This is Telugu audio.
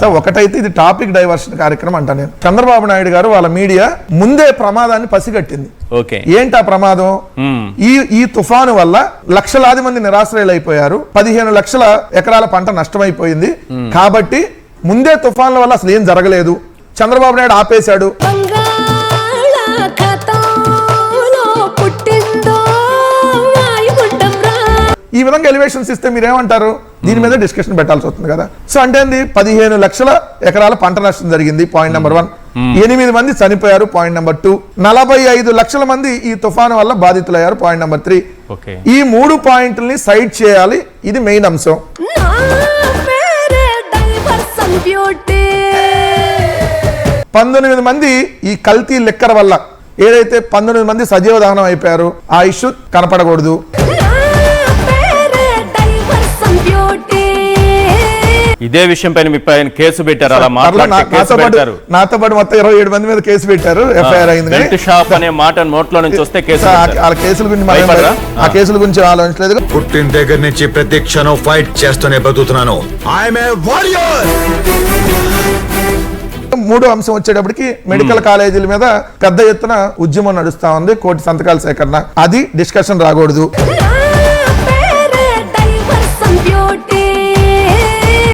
సో ఒకటైతే ఇది టాపిక్ డైవర్షన్ కార్యక్రమం అంటా నేను. చంద్రబాబు నాయుడు గారు వాళ్ళ మీడియా ముందే ప్రమాదాన్ని పసిగట్టింది. ఓకే. ఏంటి ఆ ప్రమాదం. ఈ ఈ తుఫాను వల్ల లక్షలాది మంది నిరాశ్రయులైపోయారు. పదిహేను లక్షల ఎకరాల పంట నష్టమైపోయింది. కాబట్టి ముందే తుఫాన్ల వల్ల అసలు ఏం జరగలేదు. చంద్రబాబు నాయుడు ఆపేశాడు. ఈ విధంగా ఎలివేషన్స్ ఇస్తే మీరు ఏమంటారు దీని మీద డిస్కషన్ పెట్టాల్సి వస్తుంది కదా. సో అంటే పదిహేను లక్షల ఎకరాల పంట నష్టం జరిగింది పాయింట్ నెంబర్ వన్ ఎనిమిది మంది చనిపోయారు పాయింట్ నెంబర్ టూ నలభై ఐదు లక్షల మంది ఈ తుఫాను వల్ల బాధితులయ్యారు పాయింట్ నెంబర్ త్రీ ఓకే. ఈ మూడు పాయింట్లని సైడ్ చేయాలి ఇది మెయిన్ అంశం. పంతొమ్మిది మంది ఈ కల్తీ లెక్కర వల్ల ఏదైతే పంతొమ్మిది మంది సజీవ దహనం అయిపోయారు ఆ ఇష్యూ కనపడకూడదు. ఇదే విషయం పైన మీ పైన కేసు పెట్టారు అలా కేసు నాతో పాటు పెడతారు. నాతో పాటు మొత్తం ఇరవై ఏడు మంది మీద కేసు పెట్టారు ఎఫ్ఐఆర్ అయింది షాప్ అనే మాట నోట్లో నుంచి వస్తే కేసు ఆ- కేసుల గురించి? ఆ కేసుల గురించి ఆలోచించలేదు. పుట్టిన దగ్గర నుంచి ప్రతి క్షణం ఫైట్ చేస్తూనే బతుకుతున్నాను. ఐఎమ్ ఏ వారియర్ మూడో అంశం వచ్చేటప్పటికి మెడికల్ కాలేజీల మీద పెద్ద ఎత్తున ఉద్యమం నడుస్తా ఉంది కోటి సంతకాల సేకరణ. అది డిస్కషన్ రాకూడదు.